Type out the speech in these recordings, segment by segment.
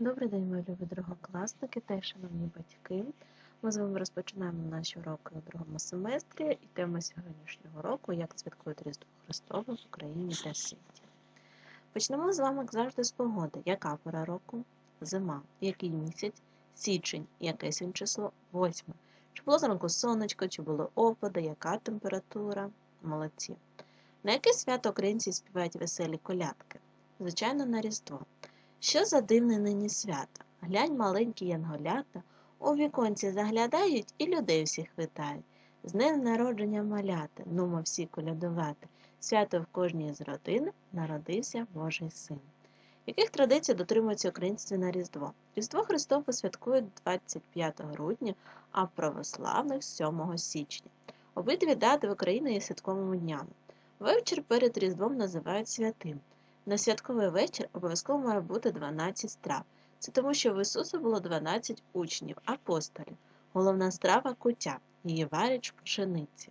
Добрий день, мої любі другокласники та шановні батьки. Ми з вами розпочинаємо наші уроки у другому семестрі, і тема сьогоднішнього року як святкують Різдво Христове в Україні та світі. Почнемо з вами, як завжди, з погоди. Яка пора року? Зима. Який місяць? Січень. Яке сьогодні число? Восьме. Чи було зранку сонечко, чи було опади, яка температура? Молодці. На яке свято українці співають веселі колядки? Звичайно, на Різдво. Що за дивне нині свято? Глянь, маленькі янголята, у віконці заглядають і людей всіх вітають. З днем народження маляти, нумо всі колядувати. Свято в кожній з родин народився Божий син. Яких традицій дотримуються українці на Різдво? Різдво Христове святкують 25 грудня, а православних 7 січня. Обидві дати в Україні є святковими днями. Вечір перед Різдвом називають святим. На святковий вечір обов'язково має бути 12 страв. Це тому, що в Ісуса було 12 учнів, апостолів. Головна страва куття, її варять з пшениці.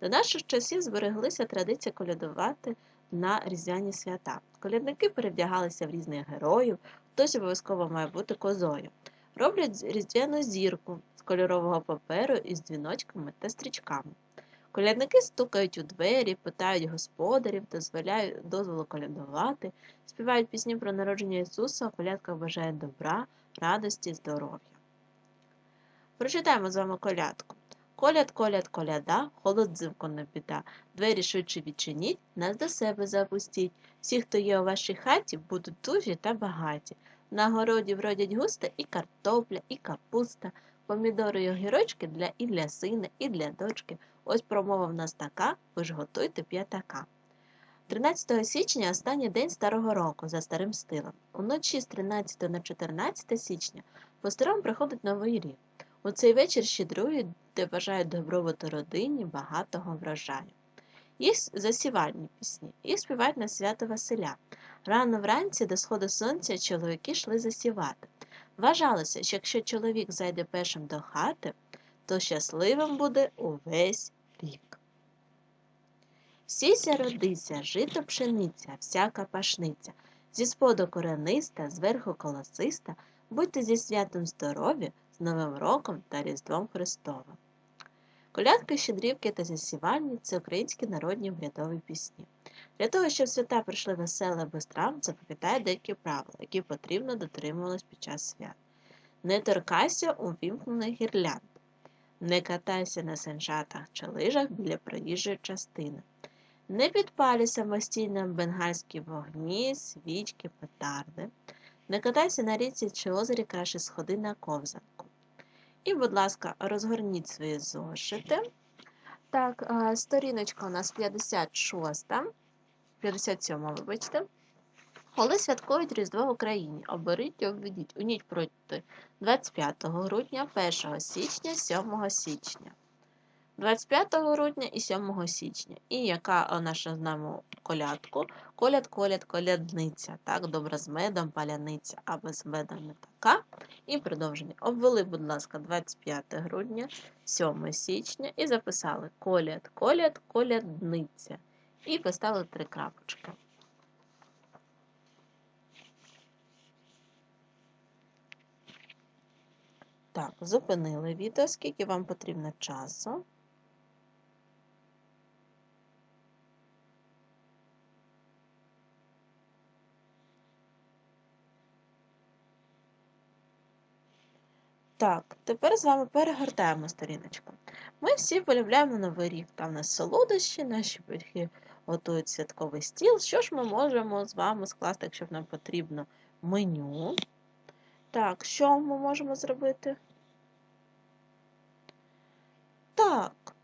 До наших часів збереглися традиції колядувати на різдвяні свята. Колядники перевдягалися в різних героїв, хтось обов'язково має бути козою. Роблять різдвяну зірку з кольорового паперу із дзвіночками та стрічками. Колядники стукають у двері, питають господарів, дозволяють дозволу колядувати, співають пісні про народження Ісуса, у колядках бажають добра, радості, здоров'я. Прочитаємо з вами колядку. Коляд, коляд, коляда, холод зимко не біда. Двері швидше відчиніть, нас до себе запустіть. Всі, хто є у вашій хаті, будуть дужі та багаті. На городі вродять густа і картопля, і капуста, помідори й огірочки для і для сина, і для дочки. Ось промова в нас така, ви ж готуйте п'ятака. 13 січня останній день старого року за старим стилем. Уночі з 13 на 14 січня по старому приходить новий рік. У цей вечір щедрують, де бажають добробуту родині, багатого врожаю. Їх засівальні пісні, їх співають на свято Василя. Рано вранці до сходу сонця чоловіки йшли засівати. Вважалося, що якщо чоловік зайде першим до хати, то щасливим буде увесь рік. Сійся родися, жито пшениця, всяка пашниця, зі споду корениста, зверху колосиста, будьте зі святом здорові, з Новим роком та Різдвом Христовим. Колядки, щедрівки та засівальні це українські народні врядові пісні. Для того, щоб свята прийшли веселе без травм, запам'ятай деякі правила, які потрібно дотримуватись під час свят. Не торкайся увімкнених гірлянд. Не катайся на санчатах чи лижах біля проїжджої частини. Не підпалюй самостійно бенгальські вогні, свічки, петарди. Не катайся на річці чи озері краще сходи на ковзанку. І, будь ласка, розгорніть свої зошити. Так, сторіночка у нас 56, 57, вибачте. Коли святкують Різдво в Україні, оберіть і обведіть у ніч проти 25 грудня, 1 січня, 7 січня. 25 грудня і 7 січня. І яка наша знаємо колядку? Коляд, коляд, колядниця. Так, добре з медом паляниця, а без меда не така. І продовження. Обвели, будь ласка, 25 грудня, 7 січня і записали коляд, коляд, колядниця. І поставили три крапочки. Так, зупинили відео, скільки вам потрібно часу. Так, тепер з вами перегортаємо сторіночку. Ми всі полюбляємо Новий рік. Там у нас солодощі, наші батьки готують святковий стіл. Що ж ми можемо з вами скласти, якщо нам потрібно меню? Так, що ми можемо зробити? Так,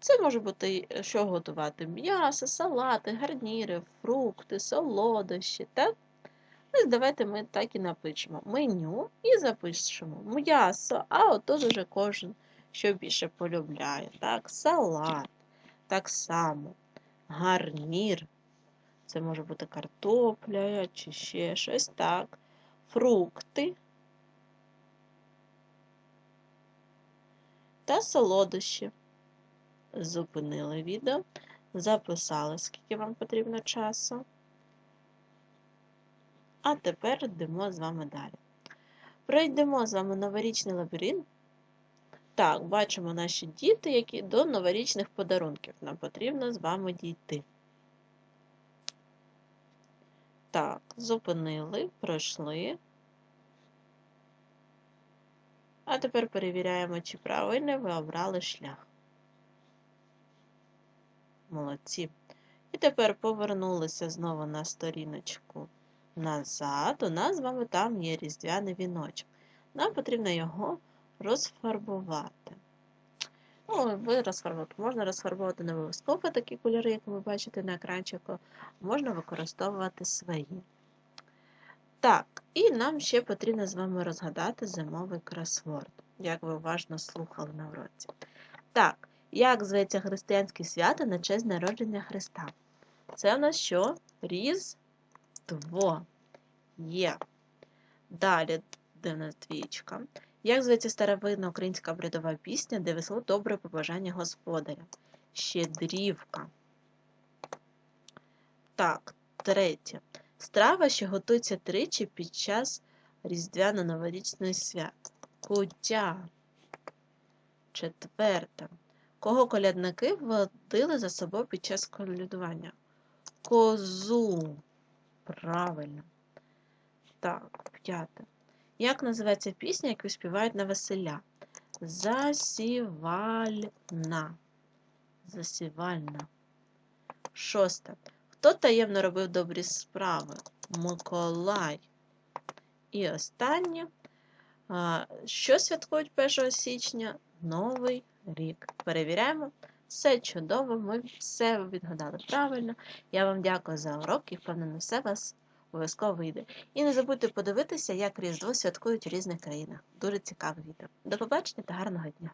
це може бути, що готувати? М'ясо, салати, гарніри, фрукти, солодощі, так? Ось давайте ми так і напишемо меню і запишемо м'ясо, а отут уже кожен що більше полюбляє. Так, салат, так само, гарнір. Це може бути картопля чи ще щось так. Фрукти та солодощі. Зупинили відео, записали, скільки вам потрібно часу. А тепер йдемо з вами далі. Пройдемо з вами новорічний лабіринт. Так, бачимо наші діти, які до новорічних подарунків. Нам потрібно з вами дійти. Так, зупинили, пройшли. А тепер перевіряємо, чи правильно ви обрали шлях. Молодці. І тепер повернулися знову на сторіночку назад. У нас з вами там є різдвяний віночок. Нам потрібно його розфарбувати. Ну, ви розфарбувати. Можна розфарбувати не обов'язково такі кольори, як ви бачите на екранчику, можна використовувати свої. Так, і нам ще потрібно з вами розгадати зимовий кросворд, як ви уважно слухали на уроці. Так, як зветься християнське свято на честь народження Христа? Це у нас що? Різдво. Є. Далі, де в. Як зветься старовинна українська обрядова пісня, де весело добре побажання господаря? Щедрівка. Так, третє. Страва, що готується тричі під час різдвяно-новорічної свят. Куття. Четверте. Кого колядники водили за собою під час колядування? Козу. Правильно. Так, п'яте. Як називається пісня, яку співають на веселя? Засівальна. Засівальна. Шосте. Хто таємно робив добрі справи? Миколай. І останнє. Що святкують 1 січня? Новий рік. Перевіряємо. Все чудово, ми все відгадали правильно. Я вам дякую за урок і впевнена, все вас обов'язково вийде. І не забудьте подивитися, як Різдво святкують у різних країнах. Дуже цікаве відео. До побачення та гарного дня!